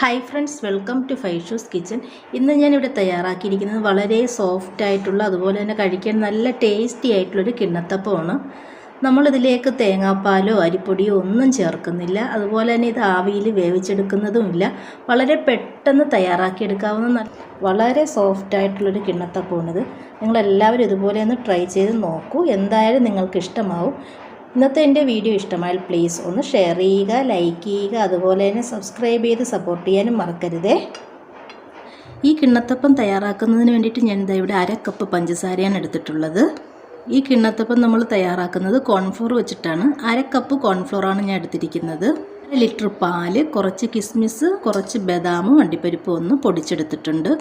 Hi friends welcome to Faishu's kitchen ഇന്ന് ഞാനിവിടെ തയ്യാറാക്കിയിരിക്കുന്നത് വളരെ സോഫ്റ്റ് ആയിട്ടുള്ള അതുപോലെ തന്നെ കഴിക്കാൻ നല്ല ടേസ്റ്റി ആയിട്ടുള്ളൊരു കിണ്ണത്തപ്പമാണ്. നമ്മളിതിലേക്ക് തേങ്ങാപ്പാലോ അരിപ്പൊടിയോ ഒന്നും ചേർക്കുന്നില്ല. അതുപോലെ തന്നെ ഇത് ആവിയിൽ വേവിച്ചെടുക്കുന്നതുമില്ല വളരെ പെട്ടെന്ന് തയ്യാറാക്കിയെടുക്കാവുന്ന വളരെ സോഫ്റ്റ് ആയിട്ടുള്ളൊരു കിണ്ണത്തപ്പമാണിത്. നിങ്ങളെല്ലാവരും ഇതുപോലെ ഒന്ന് ട്രൈ ചെയ്ത് നോക്കൂ. എന്തായാലും നിങ്ങൾക്ക് ഇഷ്ടമാവും ഇന്നത്തെ എന്റെ വീഡിയോ ഇഷ്ടമായാൽ പ്ലീസ് ഒന്ന് ഷെയർ ചെയ്യുക ലൈക്ക് ചെയ്യുക അതുപോലെ തന്നെ സബ്സ്ക്രൈബ് ചെയ്ത് സപ്പോർട്ട് ചെയ്യാനും മറക്കരുതേ. ഈ കിണ്ണത്തപ്പം തയ്യാറാക്കുന്നതിന് വേണ്ടിയിട്ട് ഞാൻ ഇതാ ഇവിടെ അര കപ്പ് പഞ്ചസാരയാണ് എടുത്തിട്ടുള്ളത്. ഈ കിണ്ണത്തപ്പം നമ്മൾ തയ്യാറാക്കുന്നത് കോൺഫ്ലോർ വെച്ചിട്ടാണ്. അര കപ്പ് കോൺഫ്ലോറാണ് ഞാൻ എടുത്തിരിക്കുന്നത്. അര ലിറ്റർ പാൽ കുറച്ച് കിസ്മിസ് കുറച്ച് ബദാമും അണ്ടിപ്പരിപ്പും ഒന്ന് പൊടിച്ചെടുത്തിട്ടുണ്ട്.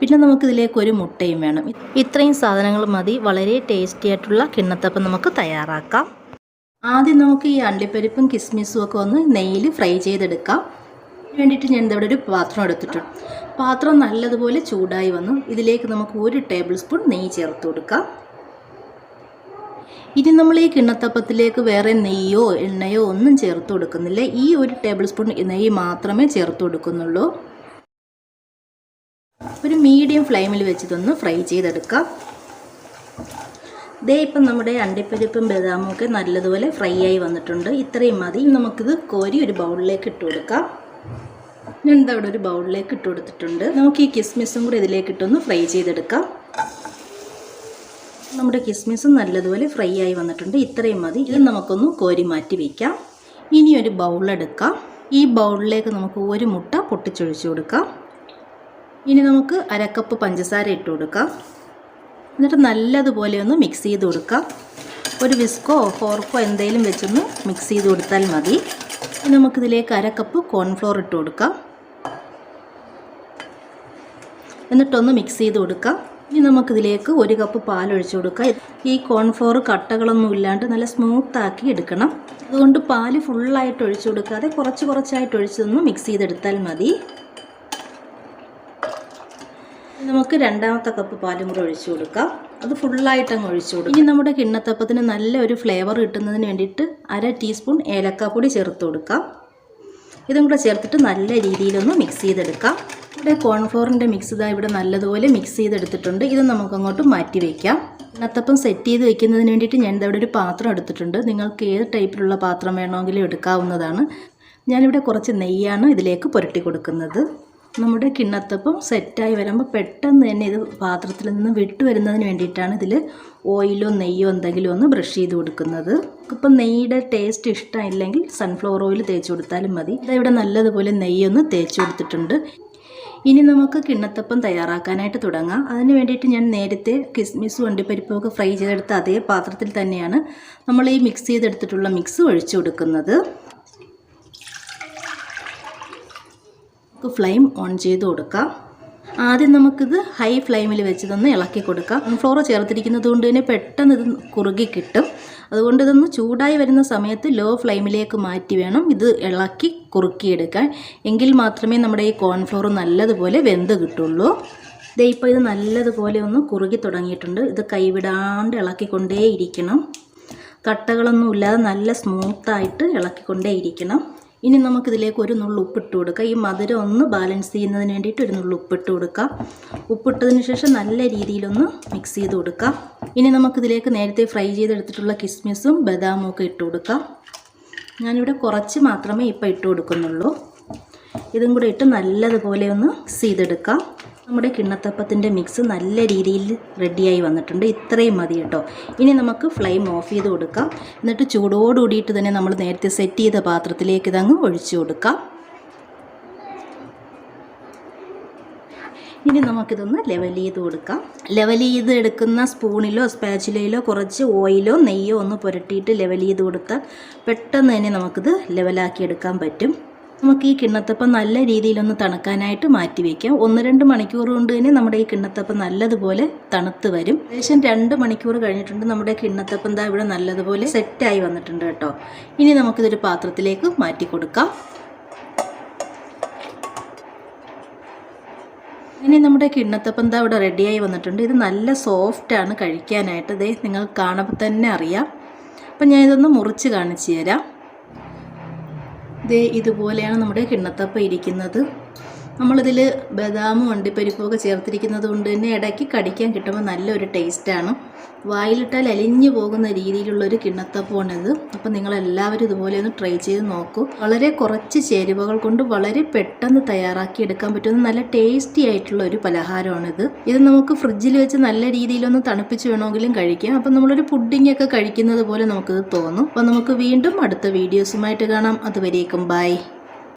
പിന്നെ നമുക്കിതിലേക്ക് ഒരു മുട്ടയും വേണം. ഇത്രയും സാധനങ്ങൾ മതി. വളരെ ടേസ്റ്റി ആയിട്ടുള്ള കിണ്ണത്തപ്പം നമുക്ക് തയ്യാറാക്കാം. ആദ്യം നമുക്ക് ഈ അണ്ടിപ്പരിപ്പും കിസ്മിസും ഒക്കെ ഒന്ന് നെയ്യിൽ ഫ്രൈ ചെയ്തെടുക്കാം. വേണ്ടിയിട്ട് ഞാൻ ഇവിടെ ഒരു പാത്രം എടുത്തിട്ടുണ്ട് പാത്രം നല്ലതുപോലെ ചൂടായി വന്നു. ഇതിലേക്ക് നമുക്ക് ഒരു ടേബിൾ സ്പൂൺ നെയ്യ് ചേർത്ത് കൊടുക്കാം. ഇനി നമ്മൾ ഈ കിണ്ണത്തപ്പത്തിലേക്ക് വേറെ നെയ്യോ എണ്ണയോ ഒന്നും ചേർത്ത് കൊടുക്കുന്നില്ല. ഈ ഒരു ടേബിൾ സ്പൂൺ നെയ്യ് മാത്രമേ ചേർത്ത് കൊടുക്കുന്നുള്ളൂ. ഒരു മീഡിയം ഫ്ലെയിമിൽ വെച്ചിതൊന്ന് ഫ്രൈ ചെയ്തെടുക്കാം. ദേ ഇപ്പം നമ്മുടെ അണ്ടിപ്പരിപ്പും ബദാമും ഒക്കെ നല്ലതുപോലെ ഫ്രൈ ആയി വന്നിട്ടുണ്ട്. ഇത്രയും മതി. നമുക്കിത് കോരി ഒരു ബൗളിലേക്ക് ഇട്ട് കൊടുക്കാം. ഞാൻ എന്താ ഇവിടെ ഒരു ബൗളിലേക്ക് ഇട്ട് കൊടുത്തിട്ടുണ്ട്. നമുക്ക് ഈ കിസ്മിസും കൂടി ഇതിലേക്ക് ഇട്ടൊന്ന് ഫ്രൈ ചെയ്തെടുക്കാം. നമ്മുടെ കിസ്മിസും നല്ലതുപോലെ ഫ്രൈ ആയി വന്നിട്ടുണ്ട്. ഇത്രയും മതി. ഇത് നമുക്കൊന്ന് കോരി മാറ്റി വയ്ക്കാം ഇനി ഒരു ബൗളെടുക്കാം ഈ ബൗളിലേക്ക് നമുക്ക് ഒരു മുട്ട പൊട്ടിച്ചൊഴിച്ചു കൊടുക്കാം. ഇനി നമുക്ക് അരക്കപ്പ് പഞ്ചസാര ഇട്ട് കൊടുക്കാം. എന്നിട്ട് നല്ലതുപോലെ ഒന്ന് മിക്സ് ചെയ്ത് കൊടുക്കാം. ഒരു വിസ്കോ ഫോർക്കോ എന്തെങ്കിലും വെച്ചൊന്ന് മിക്സ് ചെയ്ത് കൊടുത്താൽ മതി. ഇനി നമുക്കിതിലേക്ക് അര കപ്പ് കോൺഫ്ലോർ ഇട്ട് കൊടുക്കാം. എന്നിട്ടൊന്ന് മിക്സ് ചെയ്ത് കൊടുക്കാം. ഇനി നമുക്കിതിലേക്ക് ഒരു കപ്പ് പാൽ ഒഴിച്ചു കൊടുക്കാം. ഈ കോൺഫ്ലോർ കട്ടകളൊന്നും ഇല്ലാണ്ട് നല്ല സ്മൂത്താക്കി എടുക്കണം. അതുകൊണ്ട് പാൽ ഫുള്ളായിട്ട് ഒഴിച്ചു കൊടുക്കാതെ കുറച്ച് കുറച്ചായിട്ട് ഒഴിച്ചൊന്ന് മിക്സ് ചെയ്തെടുത്താൽ മതി. നമുക്ക് രണ്ടാമത്തെ കപ്പ് പാലും കൂടെ ഒഴിച്ചു കൊടുക്കാം. അത് ഫുള്ളായിട്ട് അങ്ങ് ഒഴിച്ചു കൊടുക്കും. ഇനി നമ്മുടെ കിണ്ണത്തപ്പത്തിന് നല്ല ഒരു ഫ്ലേവർ കിട്ടുന്നതിന് വേണ്ടിയിട്ട് അര ടീസ്പൂൺ ഏലക്കാപ്പൊടി ചേർത്ത് കൊടുക്കാം. ഇതും കൂടെ ചേർത്തിട്ട് നല്ല രീതിയിലൊന്ന് മിക്സ് ചെയ്തെടുക്കാം. ഇവിടെ കോൺഫ്ലോറിന്റെ മിക്സ് ഇതാ ഇവിടെ നല്ലതുപോലെ മിക്സ് ചെയ്തെടുത്തിട്ടുണ്ട്. ഇത് നമുക്കങ്ങോട്ട് മാറ്റി വയ്ക്കാം കിണ്ണത്തപ്പം സെറ്റ് ചെയ്ത് വെക്കുന്നതിന് വേണ്ടിയിട്ട് ഞാൻ ഇവിടെ ഒരു പാത്രം എടുത്തിട്ടുണ്ട്. നിങ്ങൾക്ക് ഏത് ടൈപ്പിലുള്ള പാത്രം വേണമെങ്കിലും എടുക്കാവുന്നതാണ്. ഞാനിവിടെ കുറച്ച് നെയ്യാണ് ഇതിലേക്ക് പുരട്ടി കൊടുക്കുന്നത്. നമ്മുടെ കിണ്ണത്തപ്പം സെറ്റായി വരുമ്പോൾ പെട്ടെന്ന് തന്നെ ഇത് പാത്രത്തിൽ നിന്ന് വിട്ടു വരുന്നതിന് വേണ്ടിയിട്ടാണ് ഇതിൽ ഓയിലോ നെയ്യോ എന്തെങ്കിലും ഒന്ന് ബ്രഷ് ചെയ്ത് കൊടുക്കുന്നത്. ഇപ്പം നെയ്യുടെ ടേസ്റ്റ് ഇഷ്ടമില്ലെങ്കിൽ സൺഫ്ലവർ ഓയിൽ തേച്ച് കൊടുത്താലും മതി. ഇവിടെ നല്ലതുപോലെ നെയ്യൊന്ന് തേച്ച് കൊടുത്തിട്ടുണ്ട്. ഇനി നമുക്ക് കിണ്ണത്തപ്പം തയ്യാറാക്കാനായിട്ട് തുടങ്ങാം. അതിന് വേണ്ടിയിട്ട് ഞാൻ നേരത്തെ കിസ്മിസും അണ്ടിപ്പരിപ്പും ഒക്കെ ഫ്രൈ ചെയ്തെടുത്ത അതേ പാത്രത്തിൽ തന്നെയാണ് നമ്മൾ ഈ മിക്സ് ചെയ്തെടുത്തിട്ടുള്ള മിക്സ് ഒഴിച്ചു കൊടുക്കുന്നത്. നമുക്ക് ഫ്ലെയിം ഓൺ ചെയ്ത് കൊടുക്കാം. ആദ്യം നമുക്കിത് ഹൈ ഫ്ലെയിമിൽ വെച്ചിതൊന്ന് ഇളക്കി കൊടുക്കാം. ഫ്ലോർ ചേർത്തിരിക്കുന്നത് കൊണ്ട് തന്നെ പെട്ടെന്ന് ഇത് കുറുകി കിട്ടും. അതുകൊണ്ട് ഇതൊന്ന് ചൂടായി വരുന്ന സമയത്ത് ലോ ഫ്ലെയിമിലേക്ക് മാറ്റി വേണം ഇത് ഇളക്കി കുറുക്കിയെടുക്കാൻ. എങ്കിൽ മാത്രമേ നമ്മുടെ ഈ കോൺഫ്ലോർ നല്ലതുപോലെ വെന്ത് കിട്ടുള്ളൂ. ഇതേ ഇപ്പോൾ ഇത് നല്ലതുപോലെ ഒന്ന് കുറുകി തുടങ്ങിയിട്ടുണ്ട്. ഇത് കൈവിടാണ്ട് ഇളക്കിക്കൊണ്ടേയിരിക്കണം. കട്ടകളൊന്നും ഇല്ലാതെ നല്ല സ്മൂത്തായിട്ട് ഇളക്കിക്കൊണ്ടേയിരിക്കണം. ഇനി നമുക്കിതിലേക്ക് ഒരു നുള്ളു ഉപ്പിട്ട് കൊടുക്കാം. ഈ മധുരം ഒന്ന് ബാലൻസ് ചെയ്യുന്നതിന് വേണ്ടിയിട്ട് ഒരു നുള്ളു ഉപ്പിട്ട് കൊടുക്കാം. ഉപ്പിട്ടതിന് ശേഷം നല്ല രീതിയിലൊന്ന് മിക്സ് ചെയ്ത് കൊടുക്കാം. ഇനി നമുക്കിതിലേക്ക് നേരത്തെ ഫ്രൈ ചെയ്തെടുത്തിട്ടുള്ള കിസ്മിസും ബദാമും ഒക്കെ ഇട്ട് കൊടുക്കാം. ഞാനിവിടെ കുറച്ച് മാത്രമേ ഇപ്പോൾ ഇട്ട് കൊടുക്കുന്നുള്ളൂ. ഇതും കൂടെ ഇട്ട് നല്ലതുപോലെ ഒന്ന് മിക്സ് ചെയ്തെടുക്കാം നമ്മുടെ കിണ്ണത്തപ്പത്തിന്റെ മിക്സ് നല്ല രീതിയിൽ റെഡിയായി വന്നിട്ടുണ്ട്. ഇത്രയും മതി കേട്ടോ. ഇനി നമുക്ക് ഫ്ലെയിം ഓഫ് ചെയ്ത് കൊടുക്കാം. എന്നിട്ട് ചൂടോടുകൂടിയിട്ട് തന്നെ നമ്മൾ നേരത്തെ സെറ്റ് ചെയ്ത പാത്രത്തിലേക്ക് ഇതങ്ങ് ഒഴിച്ചു കൊടുക്കാം. ഇനി നമുക്കിതൊന്ന് ലെവൽ ചെയ്ത് കൊടുക്കാം. ലെവൽ ചെയ്ത് എടുക്കുന്ന സ്പൂണിലോ സ്പാച്ചിലയിലോ കുറച്ച് ഓയിലോ നെയ്യോ ഒന്ന് പുരട്ടിയിട്ട് ലെവൽ ചെയ്ത് കൊടുത്താൽ പെട്ടെന്ന് തന്നെ നമുക്കിത് ലെവലാക്കി എടുക്കാൻ പറ്റും. നമുക്ക് ഈ കിണ്ണത്തപ്പം നല്ല രീതിയിലൊന്ന് തണുക്കാനായിട്ട് മാറ്റി വയ്ക്കാം ഒന്ന് രണ്ട് മണിക്കൂർ കൊണ്ട് തന്നെ നമ്മുടെ ഈ കിണ്ണത്തപ്പം നല്ലതുപോലെ തണുത്ത് വരും. ഏകദേശം രണ്ട് മണിക്കൂർ കഴിഞ്ഞിട്ടുണ്ട് നമ്മുടെ കിണ്ണത്തപ്പം ദാ ഇവിടെ നല്ലതുപോലെ സെറ്റായി വന്നിട്ടുണ്ട് കേട്ടോ. ഇനി നമുക്കിതൊരു പാത്രത്തിലേക്ക് മാറ്റി കൊടുക്കാം. ഇനി നമ്മുടെ കിണ്ണത്തപ്പം ദാ ഇവിടെ റെഡിയായി വന്നിട്ടുണ്ട്. ഇത് നല്ല സോഫ്റ്റാണ് കഴിക്കാനായിട്ട്. ഇതേ നിങ്ങൾ കാണുമ്പോൾ തന്നെ അറിയാം. അപ്പം ഞാനിതൊന്ന് മുറിച്ച് കാണിച്ചു തരാം. ദേ ഇതുപോലെയാണ് നമ്മുടെ കിണ്ണത്തപ്പം ഇരിക്കുന്നത്. നമ്മളിതിൽ ബദാമും അണ്ടിപ്പരിപ്പും ഒക്കെ ചേർത്തിരിക്കുന്നത് കൊണ്ട് തന്നെ ഇടയ്ക്ക് കടിക്കാൻ കിട്ടുമ്പോൾ നല്ലൊരു ടേസ്റ്റാണ് വായിലിട്ടാൽ അലിഞ്ഞു പോകുന്ന രീതിയിലുള്ളൊരു കിണ്ണത്തപ്പമാണിത്. അപ്പം നിങ്ങളെല്ലാവരും ഇതുപോലെ ഒന്ന് ട്രൈ ചെയ്ത് നോക്കൂ. വളരെ കുറച്ച് ചേരുവകൾ കൊണ്ട് വളരെ പെട്ടെന്ന് തയ്യാറാക്കി എടുക്കാൻ പറ്റുന്ന നല്ല ടേസ്റ്റി ആയിട്ടുള്ള ഒരു പലഹാരമാണിത്. ഇത് നമുക്ക് ഫ്രിഡ്ജിൽ വെച്ച് നല്ല രീതിയിലൊന്ന് തണുപ്പിച്ച് വേണമെങ്കിലും കഴിക്കാം. അപ്പം നമ്മളൊരു പുഡിങ്ങൊക്കെ കഴിക്കുന്നത് പോലെ നമുക്കിത് തോന്നും. അപ്പോൾ നമുക്ക് വീണ്ടും അടുത്ത വീഡിയോസുമായിട്ട് കാണാം. അതുവരേക്കും ബൈ